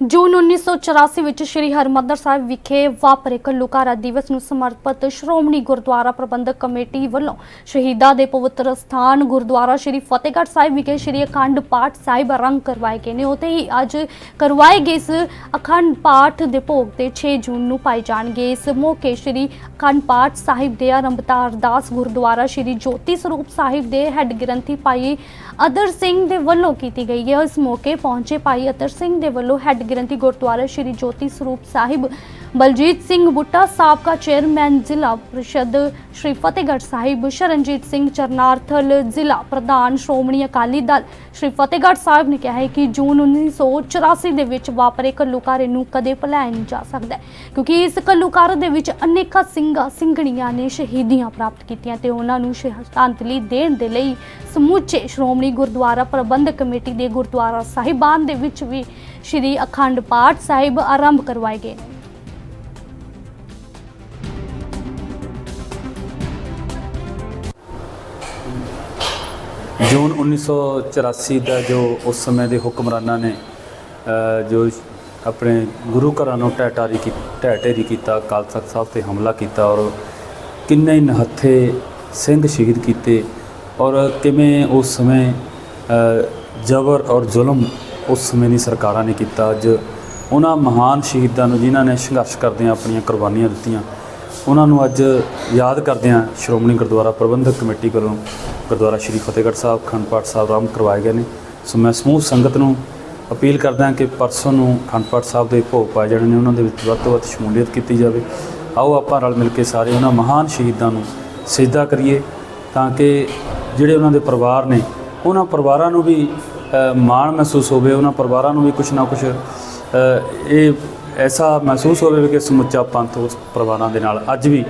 ਜੂਨ 1984 ਵਿੱਚ ਸ੍ਰੀ ਹਰਮੰਦਰ ਸਾਹਿਬ ਵਿਖੇ ਵਾਪਰੇ ਘੱਲੂਘਾਰਾ ਦਿਵਸ ਨੂੰ ਸਮਰਪਿਤ ਸ਼੍ਰੋਮਣੀ ਗੁਰਦੁਆਰਾ ਪ੍ਰਬੰਧਕ ਕਮੇਟੀ ਵੱਲੋਂ ਸ਼ਹੀਦਾਂ ਦੇ ਪਵਿੱਤਰ ਸਥਾਨ ਗੁਰਦੁਆਰਾ ਸ੍ਰੀ ਫਤਿਹਗੜ੍ਹ ਸਾਹਿਬ ਵਿਖੇ ਸ੍ਰੀ ਅਖੰਡ ਪਾਠ ਸਾਹਿਬ ਆਰੰਭ ਕਰਵਾਏ ਗਏ ਨੇ। ਉਤੇ ਹੀ ਅੱਜ ਕਰਵਾਏ ਗਏ ਇਸ ਅਖੰਡ ਪਾਠ ਦੇ ਭੋਗ ਤੇ 6 ਜੂਨ ਨੂੰ ਪਾਏ ਜਾਣਗੇ। ਇਸ ਮੌਕੇ ਸ੍ਰੀ ਅਖੰਡ ਪਾਠ ਸਾਹਿਬ ਦੇ ਆਰੰਭਤਾ ਅਰਦਾਸ ਗੁਰਦੁਆਰਾ ਸ੍ਰੀ ਜੋਤੀ ਸਰੂਪ ਸਾਹਿਬ ਦੇ ਹੈੱਡ ਗ੍ਰੰਥੀ ਭਾਈ ਅਦਰ ਸਿੰਘ ਦੇ ਵੱਲੋਂ ਕੀਤੀ ਗਈ ਹੈ। ਇਸ ਮੌਕੇ ਪਹੁੰਚੇ ਭਾਈ ਅਤਰ ਸਿੰਘ ਦੇ ਵੱਲੋਂ ਹੈੱਡ ਗ੍ਰੰਥੀ ਗੁਰਦੁਆਰਾ ਸ੍ਰੀ ਜੋਤੀ ਸਰੂਪ ਸਾਹਿਬ ਬਲਜੀਤ ਸਿੰਘ ਬੁੱਟਾ ਸਾਬਕਾ ਚੇਅਰਮੈਨ ਜ਼ਿਲ੍ਹਾ ਪ੍ਰੀਸ਼ਦ, ਸ਼੍ਰੀ ਫਤਿਹਗੜ੍ਹ ਸਾਹਿਬ, ਸ਼ਰਨਜੀਤ ਸਿੰਘ ਚਰਨਾਰਥਲ ਜ਼ਿਲ੍ਹਾ ਪ੍ਰਧਾਨ ਸ਼੍ਰੋਮਣੀ ਅਕਾਲੀ ਦਲ। ਸ਼੍ਰੀ ਫਤਿਹਗੜ੍ਹ ਸਾਹਿਬ ਨੇ ਕਿਹਾ ਹੈ ਕਿ ਜੂਨ 1984 ਦੇ ਵਿੱਚ ਵਾਪਰੇ ਘੱਲੂਕਾਰੇ ਨੂੰ ਕਦੇ ਭੁਲਾਇਆ ਨਹੀਂ ਜਾ ਸਕਦਾ ਕਿਉਂਕਿ ਇਸ ਘੱਲੂਘਾਰੇ ਦੇ ਵਿੱਚ ਅਨੇਕਾਂ ਸਿੰਘਾਂ ਸਿੰਘਣੀਆਂ ਨੇ ਸ਼ਹੀਦੀਆਂ ਪ੍ਰਾਪਤ ਕੀਤੀਆਂ ਤੇ ਉਹਨਾਂ ਨੂੰ ਸ਼ਰਧਾਂਜਲੀ ਦੇਣ ਦੇ ਲਈ ਸਮੁੱਚੇ ਸ਼੍ਰੋਮਣੀ ਗੁਰਦੁਆਰਾ ਪ੍ਰਬੰਧਕ ਕਮੇਟੀ ਦੇ ਗੁਰਦੁਆਰਾ ਸਾਹਿਬਾਨ ਦੇ ਵਿੱਚ ਵੀ ਸ਼੍ਰੀ ਅਖੰਡ ਪਾਠ ਸਾਹਿਬ ਆਰੰਭ ਕਰਵਾਏ ਗਏ ਨੇ। ਜੂਨ 1984 ਦਾ ਜੋ ਉਸ ਸਮੇਂ ਦੇ ਹੁਕਮਰਾਨਾਂ ਨੇ ਜੋ ਆਪਣੇ ਗੁਰੂ ਘਰਾਂ ਨੂੰ ਟੈਟਾਰੀ ਕੀ, ਢਹਿ ਢੇਰੀ ਕੀਤਾ, ਅਕਾਲ ਤਖਤ ਸਾਹਿਬ ਤੇ ਹਮਲਾ ਕੀਤਾ ਔਰ ਕਿੰਨੇ ਹੀ ਨਿਹੱਥੇ ਸਿੰਘ ਸ਼ਹੀਦ ਕੀਤੇ ਔਰ ਕਿਵੇਂ ਉਸ ਸਮੇਂ ਜ਼ਬਰ ਔਰ ਜ਼ੁਲਮ ਉਸ ਸਮੇਂ ਦੀ ਸਰਕਾਰਾਂ ਨੇ ਕੀਤਾ। ਅੱਜ ਉਹਨਾਂ ਮਹਾਨ ਸ਼ਹੀਦਾਂ ਨੂੰ ਜਿਨ੍ਹਾਂ ਨੇ ਸੰਘਰਸ਼ ਕਰਦਿਆਂ ਆਪਣੀਆਂ ਕੁਰਬਾਨੀਆਂ ਦਿੱਤੀਆਂ ਉਹਨਾਂ ਨੂੰ ਅੱਜ ਯਾਦ ਕਰਦਿਆਂ ਸ਼੍ਰੋਮਣੀ ਗੁਰਦੁਆਰਾ ਪ੍ਰਬੰਧਕ ਕਮੇਟੀ ਵੱਲੋਂ ਗੁਰਦੁਆਰਾ ਸ਼੍ਰੀ ਫਤਿਹਗੜ੍ਹ ਸਾਹਿਬ ਖੰਡ ਪਾਠ ਸਾਹਿਬ ਆਰੰਭ ਕਰਵਾਏ ਗਏ ਨੇ। ਸੋ ਮੈਂ ਸਮੂਹ ਸੰਗਤ ਨੂੰ ਅਪੀਲ ਕਰਦਾ ਕਿ ਪਰਸੋਂ ਨੂੰ ਖੰਡ ਪਾਠ ਸਾਹਿਬ ਦੇ ਭੋਗ ਪਾਏ ਜਾਣੇ ਨੇ, ਉਹਨਾਂ ਦੇ ਵਿੱਚ ਵੱਧ ਤੋਂ ਵੱਧ ਸ਼ਮੂਲੀਅਤ ਕੀਤੀ ਜਾਵੇ। ਆਓ ਆਪਾਂ ਰਲ ਮਿਲ ਕੇ ਸਾਰੇ ਉਹਨਾਂ ਮਹਾਨ ਸ਼ਹੀਦਾਂ ਨੂੰ ਸਿਜਦਾ ਕਰੀਏ ਤਾਂ ਕਿ ਜਿਹੜੇ ਉਹਨਾਂ ਦੇ ਪਰਿਵਾਰ ਨੇ, ਉਹਨਾਂ ਪਰਿਵਾਰਾਂ ਨੂੰ ਵੀ ਮਾਣ ਮਹਿਸੂਸ ਹੋਵੇ, ਉਹਨਾਂ ਪਰਿਵਾਰਾਂ ਨੂੰ ਵੀ ਕੁਝ ਨਾ ਕੁਝ ਇਹ ਐਸਾ ਮਹਿਸੂਸ ਹੋਵੇ ਕਿ ਸਮੁੱਚਾ ਪੰਥ ਉਸ ਪਰਿਵਾਰਾਂ ਦੇ ਨਾਲ ਅੱਜ ਵੀ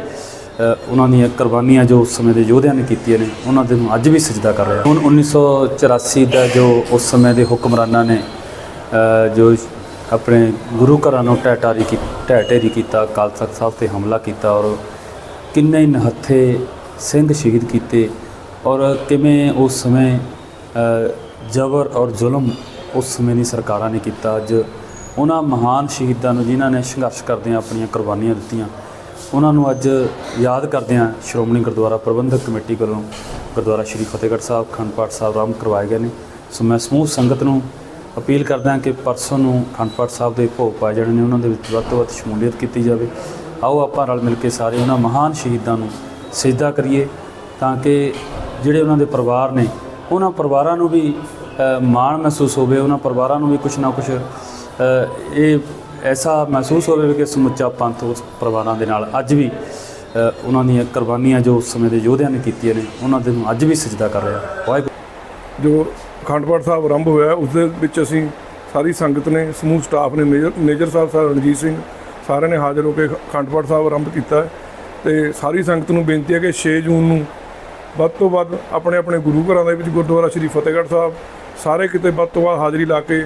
ਉਹਨਾਂ ਦੀਆਂ ਕੁਰਬਾਨੀਆਂ ਜੋ ਉਸ ਸਮੇਂ ਦੇ ਯੋਧਿਆਂ ਨੇ ਕੀਤੀਆਂ ਨੇ, ਉਹਨਾਂ ਦੇ ਨੂੰ ਅੱਜ ਵੀ ਸਜਦਾ ਕਰ ਰਿਹਾ। ਹੁਣ 1984 ਦਾ ਜੋ ਉਸ ਸਮੇਂ ਦੇ ਹੁਕਮਰਾਨਾਂ ਨੇ ਜੋ ਆਪਣੇ ਗੁਰੂ ਘਰਾਂ ਨੂੰ ਟੈਟਾਰੀ ਕੀ ਢਹਿ ਢੇਰੀ ਕੀਤਾ, ਅਕਾਲ ਤਖਤ ਸਾਹਿਬ ਤੇ ਹਮਲਾ ਕੀਤਾ ਔਰ ਕਿੰਨੇ ਹੀ ਨਿਹੱਥੇ ਸਿੰਘ ਸ਼ਹੀਦ ਕੀਤੇ ਔਰ ਕਿਵੇਂ ਉਸ ਸਮੇਂ ਜ਼ਬਰ ਔਰ ਜ਼ੁਲਮ ਉਸ ਸਮੇਂ ਦੀ ਸਰਕਾਰਾਂ ਨੇ ਕੀਤਾ। ਅੱਜ ਉਹਨਾਂ ਮਹਾਨ ਸ਼ਹੀਦਾਂ ਨੂੰ ਜਿਨ੍ਹਾਂ ਨੇ ਸੰਘਰਸ਼ ਕਰਦਿਆਂ ਆਪਣੀਆਂ ਕੁਰਬਾਨੀਆਂ ਦਿੱਤੀਆਂ, ਉਹਨਾਂ ਨੂੰ ਅੱਜ ਯਾਦ ਕਰਦਿਆਂ ਸ਼੍ਰੋਮਣੀ ਗੁਰਦੁਆਰਾ ਪ੍ਰਬੰਧਕ ਕਮੇਟੀ ਵੱਲੋਂ ਗੁਰਦੁਆਰਾ ਸ਼੍ਰੀ ਫਤਿਹਗੜ੍ਹ ਸਾਹਿਬ ਅਖੰਡ ਪਾਠ ਸਾਹਿਬ ਆਰੰਭ ਕਰਵਾਏ ਗਏ ਨੇ। ਸੋ ਮੈਂ ਸਮੂਹ ਸੰਗਤ ਨੂੰ ਅਪੀਲ ਕਰਦਾ ਕਿ ਪਰਸੋਂ ਨੂੰ ਖੰਡ ਪਾਠ ਸਾਹਿਬ ਦੇ ਭੋਗ ਪਾਏ ਜਾਣੇ ਨੇ, ਉਹਨਾਂ ਦੇ ਵਿੱਚ ਵੱਧ ਤੋਂ ਵੱਧ ਸ਼ਮੂਲੀਅਤ ਕੀਤੀ ਜਾਵੇ। ਆਓ ਆਪਾਂ ਰਲ ਮਿਲ ਕੇ ਸਾਰੇ ਉਹਨਾਂ ਮਹਾਨ ਸ਼ਹੀਦਾਂ ਨੂੰ ਸਿਜਦਾ ਕਰੀਏ ਤਾਂ ਕਿ ਜਿਹੜੇ ਉਹਨਾਂ ਦੇ ਪਰਿਵਾਰ ਨੇ, ਉਹਨਾਂ ਪਰਿਵਾਰਾਂ ਨੂੰ ਵੀ ਮਾਣ ਮਹਿਸੂਸ ਹੋਵੇ, ਉਹਨਾਂ ਪਰਿਵਾਰਾਂ ਨੂੰ ਵੀ ਕੁਝ ਨਾ ਕੁਝ ਇਹ ਐਸਾ ਮਹਿਸੂਸ ਹੋਵੇ ਕਿ ਸਮੁੱਚਾ ਪੰਥ ਉਸ ਪਰਿਵਾਰਾਂ ਦੇ ਨਾਲ ਅੱਜ ਵੀ ਉਹਨਾਂ ਦੀਆਂ ਕੁਰਬਾਨੀਆਂ ਜੋ ਉਸ ਸਮੇਂ ਦੇ ਯੋਧਿਆਂ ਨੇ ਕੀਤੀਆਂ ਨੇ, ਉਹਨਾਂ ਦੇ ਨੂੰ ਅੱਜ ਵੀ ਸਜਦਾ ਕਰ ਰਿਹਾ। ਵਾਹਿਗੁਰੂ। ਜੋ ਅਖੰਡ ਪਾਠ ਸਾਹਿਬ ਆਰੰਭ ਹੋਇਆ, ਉਸ ਦੇ ਵਿੱਚ ਅਸੀਂ ਸਾਰੀ ਸੰਗਤ ਨੇ, ਸਮੂਹ ਸਟਾਫ ਨੇ, ਮੇਜਰ ਮੇਜਰ ਸਾਹਿਬ ਸਰ ਰਣਜੀਤ ਸਿੰਘ ਸਾਰਿਆਂ ਨੇ ਹਾਜ਼ਰ ਹੋ ਕੇ ਅਖੰਡ ਪਾਠ ਸਾਹਿਬ ਆਰੰਭ ਕੀਤਾ ਹੈ। ਤੇ ਸਾਰੀ ਸੰਗਤ ਨੂੰ ਬੇਨਤੀ ਹੈ ਕਿ 6 ਜੂਨ ਨੂੰ ਵੱਧ ਤੋਂ ਵੱਧ ਆਪਣੇ ਆਪਣੇ ਗੁਰੂ ਘਰਾਂ ਦੇ ਵਿੱਚ ਗੁਰਦੁਆਰਾ ਸ੍ਰੀ ਫਤਿਹਗੜ੍ਹ ਸਾਹਿਬ, ਸਾਰੇ ਕਿਤੇ ਵੱਧ ਤੋਂ ਵੱਧ ਹਾਜ਼ਰੀ ਲਾ ਕੇ